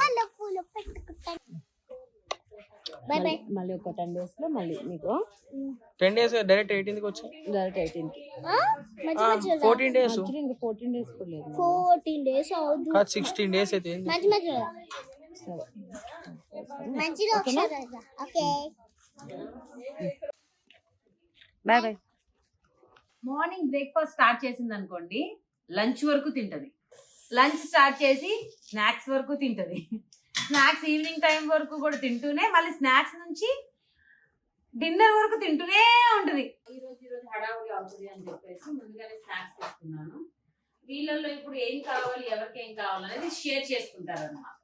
మళ్ళీ పూలు పెట్టుకుంటాను. బాయ్ బాయ్ మళ్ళీ ఒక టెన్ డేస్లో మళ్ళీ మీకు టెన్ డేస్ డైరెక్ట్ ఎయిటీన్త్కి వచ్చి? డైరెక్ట్ ఎయిటీన్కి. మంచి ఫోర్టీన్ డేస్ ఇంకా ఫోర్టీన్ డేస్ కూడా లేదు. ఫోర్టీన్ డేస్ అవుదు కాదు సిక్స్టీన్ డేస్ అయితే? మంచి మధ్యలో సరే. మంచిగా okay. Bye bye morning breakfast start చేసింది అనుకోండి లంచ్ వరకు తింటది. లంచ్ స్టార్ట్ చేసి స్నాక్స్ వరకు తింటది. స్నాక్స్ ఈవినింగ్ టైం వరకు కూడా తింటూనే మళ్ళీ స్నాక్స్ నుంచి డిన్నర్ వరకు తింటూనే ఉంటది. ఈ రోజు ఈ రోజు హడావుడి అవుతుంది అని చెప్పేసి ముందుగానే స్నాక్స్ తీసుకున్నాను. వీళ్ళల్లో ఇప్పుడు ఏం కావాలి ఎవరికి ఏం కావాలి అనేది షేర్ చేసుకుంటారు అనమాట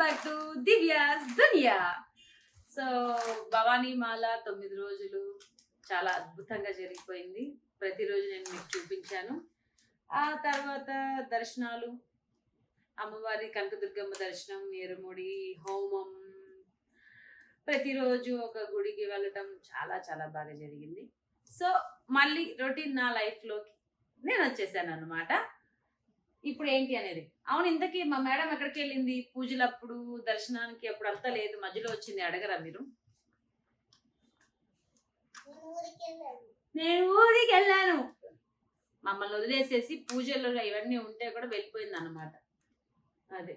back to Divya's Duniya so Bhavani మాల తొమ్మిది రోజులు చాలా అద్భుతంగా జరిగిపోయింది. ప్రతిరోజు నేను మీకు చూపించాను. ఆ తర్వాత దర్శనాలు అమ్మవారి కనకదుర్గమ్మ దర్శనం ఎరుముడి హోమం. ప్రతిరోజు ఒక గుడికి వెళ్ళటం చాలా చాలా బాగా జరిగింది. సో మళ్ళీ రొటీన్ నా లైఫ్లోకి నేను వచ్చేసాను అనమాట ఇప్పుడు ఏంటి అనేది. అవును ఇంతకీ మా మేడం ఎక్కడికి వెళ్ళింది పూజలప్పుడు దర్శనానికి? అప్పుడు అంతా లేదు మధ్యలో వచ్చింది అడగరా మీరు? నేను ఊరికి వెళ్ళాను మమ్మల్ని వదిలేసేసి పూజలు ఇవన్నీ ఉంటే కూడా వెళ్ళిపోయింది అనమాట అదే.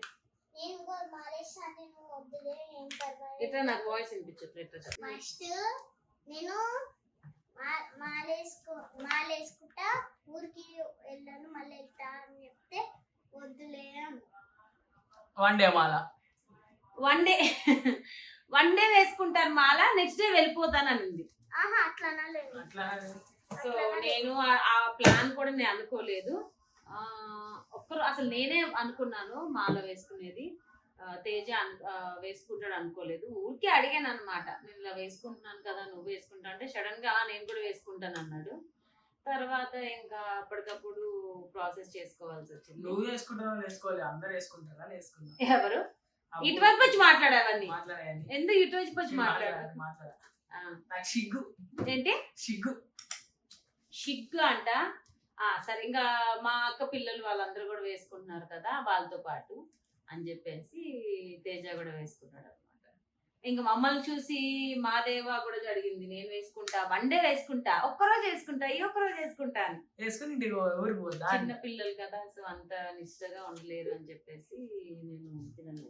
ఇట్లా నాకు వాయిస్ వినిపించట్లేదు ఇట్లా ఫస్ట్ నేను మాలేసుకో మాలేసుకుంటా ఊరికి వెళ్ళాను మళ్ళీ వెళ్తా అని చెప్తే వద్దులే అన్నా. వన్ డే మాల. One day. వన్ డే వేసుకుంటాను మాల నెక్స్ట్ డే వెళ్ళిపోతాను అనింది ఆహా అట్లా అనలేదు సో నేను ఆ- ప్లాన్ కూడా నేను అనుకోలేదు. ఆ, ఒక్కరు అసలు నేనే అనుకున్నాను మాల వేసుకునేది. తేజ వేసుకుంటాడు అనుకోలేదు. ఊరికే అడిగాను అనమాట నేను ఇలా వేసుకుంటున్నాను కదా నువ్వు వేసుకుంటా అంటే సడన్గా "ఆ, నేను కూడా వేసుకుంటాను అన్నాడు తర్వాత ఇంకా అప్పటికప్పుడు ప్రాసెస్ చేసుకోవాల్సి వచ్చింది. నువ్వు వేసుకుంటావు వేసుకోవాలి. అందరు వేసుకుంటారా వేసుకున్నా ఎవరు? ఇటువైపు వచ్చి మాట్లాడాయని ఎందుకు ఇటువైపు వచ్చి మాట్లాడావు మాట్లాడా? ఆ, నాకు సిగ్గు ఏంటి? సిగ్గు షిగ్గు అంట? ఆ సరే ఇంకా మా అక్క పిల్లలు వాళ్ళందరూ కూడా వేసుకుంటున్నారు కదా వాళ్ళతో పాటు అని చెప్పేసి తేజ కూడా వేసుకున్నాడు అనమాట ఇంకా మమ్మల్ని చూసి మా దేవా కూడా జరిగింది. నేను వేసుకుంటా వన్ డే వేసుకుంటా ఒక్కరోజు వేసుకుంటా ఈ ఒక్కరోజు వేసుకుంటా అని. వేసుకుని పోద్దా చిన్న పిల్లలు కదా సో అంత నిష్టగా ఉండలేరు అని చెప్పేసి నేను తినను.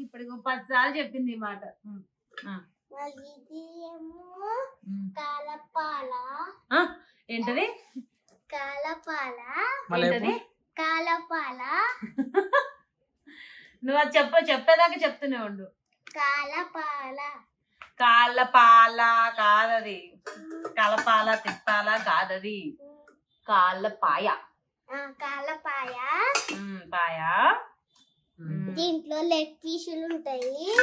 ఇప్పటికి పది సార్లు చెప్పింది ఈ మాట. ఏంటది? కాలపాల. ఏంటది? కాలపాల. నువ్వు అది చెప్ప చెప్పేదాకా చెప్తూనే ఉండు. కాలపాల. కాళ్ళపాల కాదది. కలపాల తిప్పాల కాదది. కాళ్ళపాయ ఆ, కాలపాయ. ఉమ్, పాయ. దీంట్లో లెగ్ పీసులు ఉంటాయి.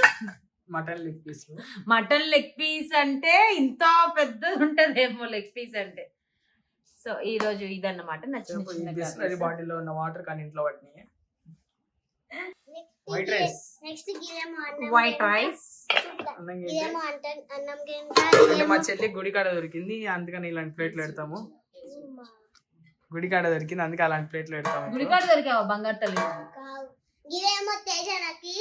Mutton leg piece mutton leg piece అంటే ఇంత పెద్దది ఉంటదేమో లెగ్ పీస్ అంటే. సో ఈ రోజు ఇదన్నమాట నా చిన్న చిన్న బిస్లరీ curries. బాటిల్లో ఉన్న వాటర్ కానీ ఇంట్లో next white rice next white. Rice మా చెల్లి గుడికాడ దొరికింది. అందుకని ఇలాంటి ప్లేట్లు పెడతాము. గుడికాడ దొరికింది. అందుకే అలాంటి ప్లేట్లు పెడతాము. గుడికాడ దొరికావా బంగారు తల్లి? కావు. ఇదేమో తేజనకి.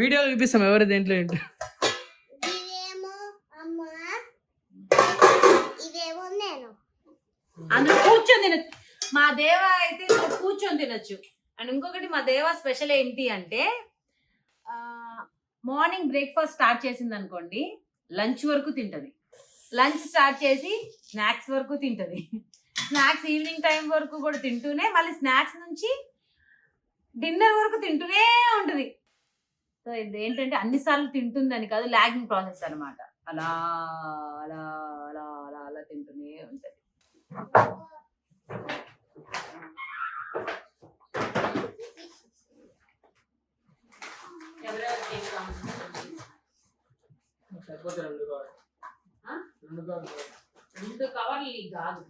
వీడియోలో చూపిస్తాం. ఎవరు దేంట్లో ఏంటో. అందులో కూర్చొని తినచ్చు మా దేవ అయితే కూర్చొని తినొచ్చు. అండ్ ఇంకొకటి మా దేవ స్పెషల్ ఏంటి అంటే మార్నింగ్ బ్రేక్ఫాస్ట్ స్టార్ట్ చేసింది అనుకోండి లంచ్ వరకు తింటది. లంచ్ స్టార్ట్ చేసి స్నాక్స్ వరకు తింటది. స్నాక్స్ ఈవినింగ్ టైం వరకు కూడా తింటూనే మళ్ళీ స్నాక్స్ నుంచి డిన్నర్ వరకు తింటూనే ఉంటుంది. సో ఇది ఏంటంటే అన్నిసార్లు తింటుందని కాదు లాగింగ్ ప్రాసెస్ అన్నమాట. అలా అలా అలా అలా అలా తింటూనే ఉంటుంది ఎవరెవరికి ఏం కావాలి? సరిపోతే రెండు కవర్లు కాదు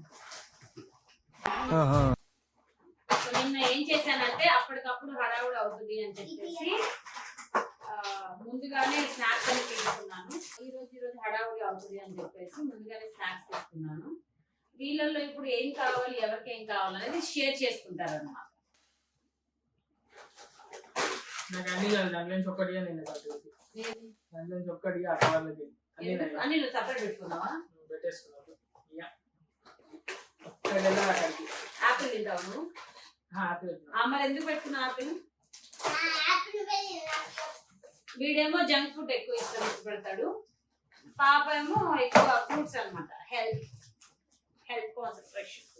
నిన్న ఏం చేశానంటే అప్పటికప్పుడు హడావుడి అవుతుంది అని చెప్పేసి ముందుగానే స్నాక్స్ అని తీసుకున్నాను. ఈ రోజు ఈ రోజు హడావుడి అవుతుంది అని చెప్పేసి ముందుగానే స్నాక్స్ తీసుకున్నాను. వీళ్ళల్లో ఇప్పుడు ఏం కావాలి ఎవరికి ఏం కావాలి అనేది షేర్ చేసుకుంటారు అనమాట నాకు అన్ని కాదు దాంట్లో నుంచి ఒక్కటిగా నేను దాంట్లో నుంచి ఒక్కటిగా ఆ కవర్లకి అన్ని నేను. అన్ని సపరేట్ పెట్టుకున్నావా? ఇక అక్కడికి అక్కడికి ఆపిల్ తింటావు నువ్వు? ఆపిల్ మరి ఎందుకు పెట్టుకున్నావు ఆపిల్ వీడేమో జంక్ ఫుడ్ ఎక్కువ ఇష్టం పెడతాడు పాప ఏమో ఎక్కువ ఫ్రూట్స్ అన్నమాట. హెల్త్ హెల్త్ కాన్సన్ట్రేషన్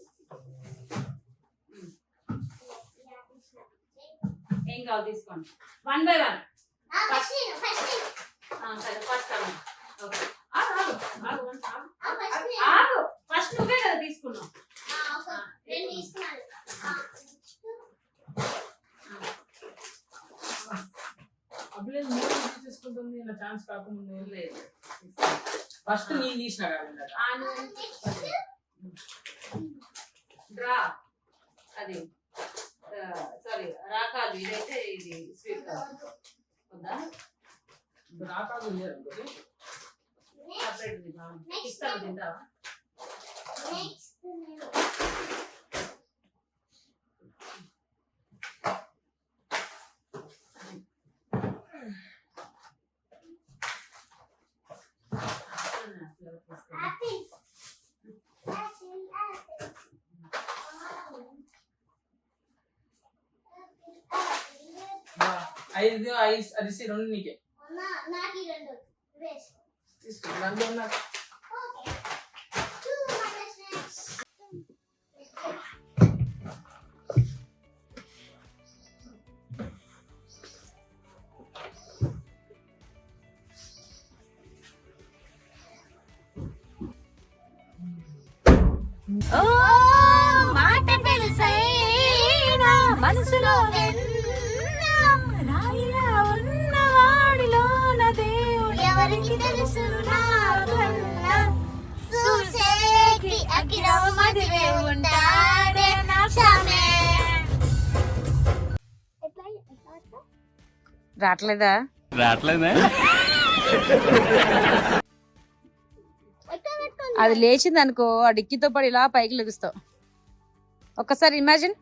ఏం కావాలి తీసుకోండి. వన్ బై వన్ ఫస్ట్ సరే ఫస్ట్ ఓకే ఆగు ఆగు ఆగు ఆగు, ఆగు. ఆ, ఫస్ట్ నేను ఆగు. ఫస్ట్ నువ్వే కదా తీసుకున్నావు. మూడు తీసుకుంటుంది నా ఛాన్స్ కాకముందు లేదు. ఫస్ట్ నేను తీసిన నువ్వు డ్రా అది సారీ రా కాదు ఇదైతే ఇది స్వీట్ ఉంది అనుకోండి. సపరేట్ ఇస్తాను తింటావా? ఐదు ఐదు ఇస్తే రెండు నీకే. అన్నా నాకు ఈ రెండు తీసుకో ఎవరికి తెలుసు నాకన్నా చూసేకి అఖిలం మదివే ఉంటాడే రావట్లేదా. పెట్టుకోండి అది లేచింది అనుకో ఆ డిక్కీతో పడి ఇలా పైకి లెగుస్తావు. ఒక్కసారి ఇమాజిన్.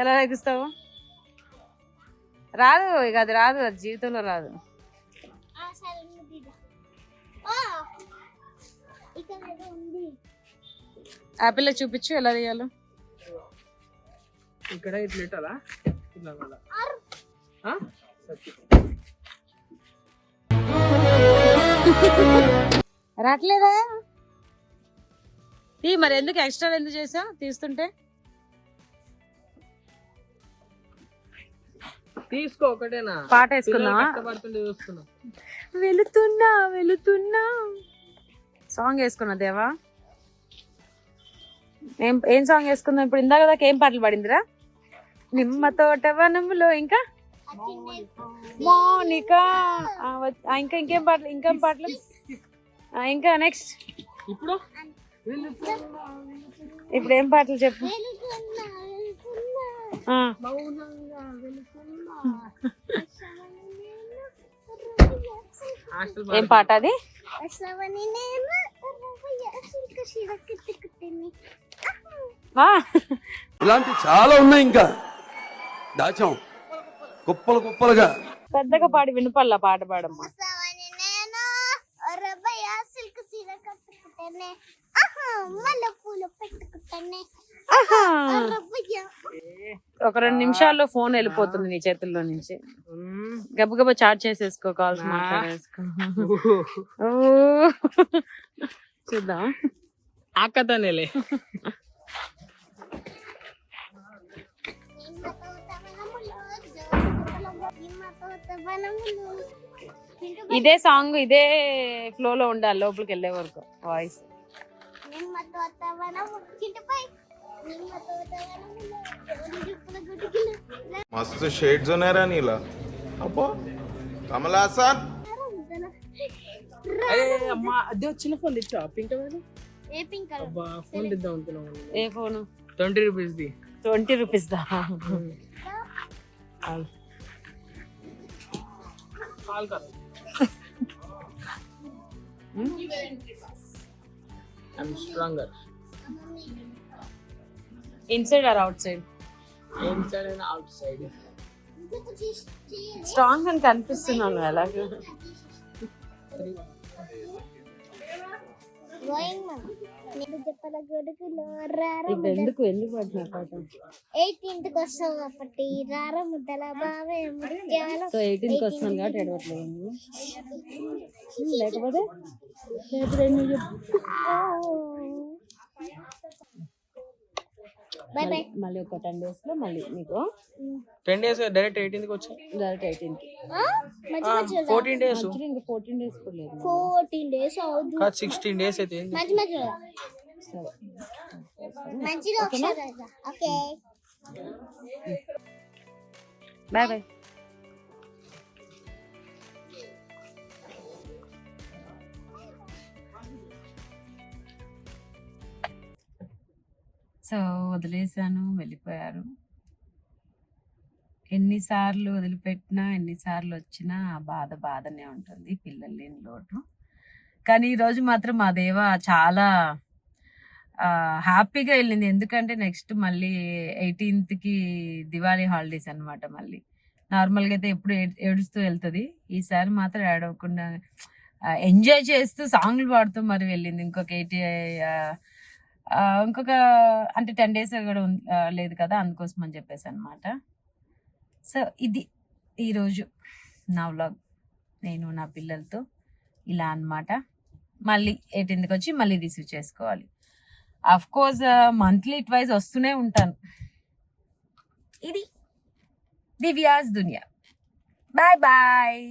ఎలా లెగుస్తావు? రాదు ఇక అది రాదు అది జీవితంలో రాదు. ఆ, ఇక్కడ ఏదో ఉంది ఆ పిల్ల చూపించు ఎలా తీయాలో. ఇక్కడ ఇట్లా తీ మరి ఎందుకు ఎక్స్ట్రా ఎందుకు చేసావు? తీస్తుంటే. తీసుకో ఒకటేనా? పాట వేసుకుందామా కష్టపడుతుంటే చూస్తున్నా. వెళుతున్నా వెళుతున్నా. సాంగ్ వేసుకున్నా దేవా? ఏం ఏం సాంగ్ వేసుకుందాం ఇప్పుడు ఇందాక దాకా ఏం పాటలు పాడిందిరా? నిమ్మ తోట వనములో ఇంకా? మౌనిక. ఇంకా ఇంకేం పాటలు ఇంకేం పాటలు? ఇంకా నెక్స్ట్ ఇప్పుడు? ఇప్పుడు ఏం పాటలు చెప్పు? ఏం పాట అది? వస్తావని నేను రవ్వయ్య సిల్క చీర కట్టుకుని. వా. ఇలాంటి చాలా ఉన్నాయి ఇంకా. దాచాం. కుప్పలు కుప్పలుగా. పెద్దగా పాడి వినపల్లా పాట పాడమ్మా. సిల్క్ చీర కట్టుకుంటానే ఆహా మల్లె పూలు పెట్టుకుంటానే ఒక రెండు నిమిషాల్లో ఫోన్ వెళ్ళిపోతుంది నీ చేతుల్లో నుంచి. గబగబా చార్జ్ చేసేసుకో కాల్స్ మాట్లాడేసుకో. ఓ. చూద్దాం. ఆకతానేలే ఇదే సాంగ్ ఇదే ఫ్లో లో ఉండాలి లోపలికి వెళ్ళే వరకు వాయిస్. నిమ్మతో తవనము చింటుపై నిమ్మతో తవనములో జోగుల గుడిగిలు मस्त शेड जो नाही राणीला अप्पो कमला असा అమ్మా అదే చిన్న ఫోన్ తెచ్చా పింక్ మీద ఏ పింక్ కలర్ అబ్బా ఫోన్ తెద్దాం అనుకున్నాం ఏ phone twenty rupees the twenty rupees the call కర్ I'm stronger inside or outside inside and outside strong అని కనిపిస్తున్నాను ఎందుకు ఎందుకు పడుతున్నా పాట ఎయిటీన్త్కి వస్తావు కాబట్టి రారా ముద్దల బావే ముత్యాల సో ఎయిటీన్కి వస్తున్నాను కాబట్టి ఎడవట్లేదు లేకపోతే మళ్ళీ ఒక టెన్ డేస్లో మళ్ళీ మీకు టెన్ డేస్ డైరెక్ట్ ఎయిటీన్త్కి వచ్చాయి. డైరెక్ట్ ఎయిటీన్కి. మంచి మంచి ఫోర్టీన్ డేస్ ఇంకా ఫోర్టీన్ డేస్ కూడా లేదు. ఫోర్టీన్ డేస్ అవుదు కాదు సిక్స్టీన్ డేస్ అయితే మంచి మంచి సరే. మంచిగా ఓకే. బాయ్ బాయ్ సో వదిలేశాను వెళ్ళిపోయారు. ఎన్నిసార్లు వదిలిపెట్టినా ఎన్నిసార్లు వచ్చినా ఆ బాధ బాధనే ఉంటుంది పిల్లలు లేని లోటు. కానీ ఈరోజు మాత్రం మా దేవ చాలా హ్యాపీగా వెళ్ళింది. ఎందుకంటే నెక్స్ట్ మళ్ళీ ఎయిటీన్త్కి దివాళీ హాలిడేస్ అనమాట మళ్ళీ. నార్మల్గా అయితే ఎప్పుడు ఏడుస్తూ వెళ్తుంది. ఈసారి మాత్రం ఏడవకుండా ఎంజాయ్ చేస్తూ సాంగ్లు పాడుతూ మరి వెళ్ళింది. ఇంకొక ఎయిటీ ఇంకొక అంటే టెన్ డేస్ కూడా లేదు కదా అందుకోసం అని చెప్పేసి అనమాట సో ఇది ఈరోజు నా వ్లాగ్ నేను నా పిల్లలతో ఇలా అన్నమాట. మళ్ళీ ఎయిటీన్త్కి వచ్చి మళ్ళీ రిసీవ్ చేసుకోవాలి. అఫ్ కోర్స్ మంత్లీ ట్వైస్ వస్తూనే ఉంటాను. ఇది దివ్యాస్ దునియా. Bye bye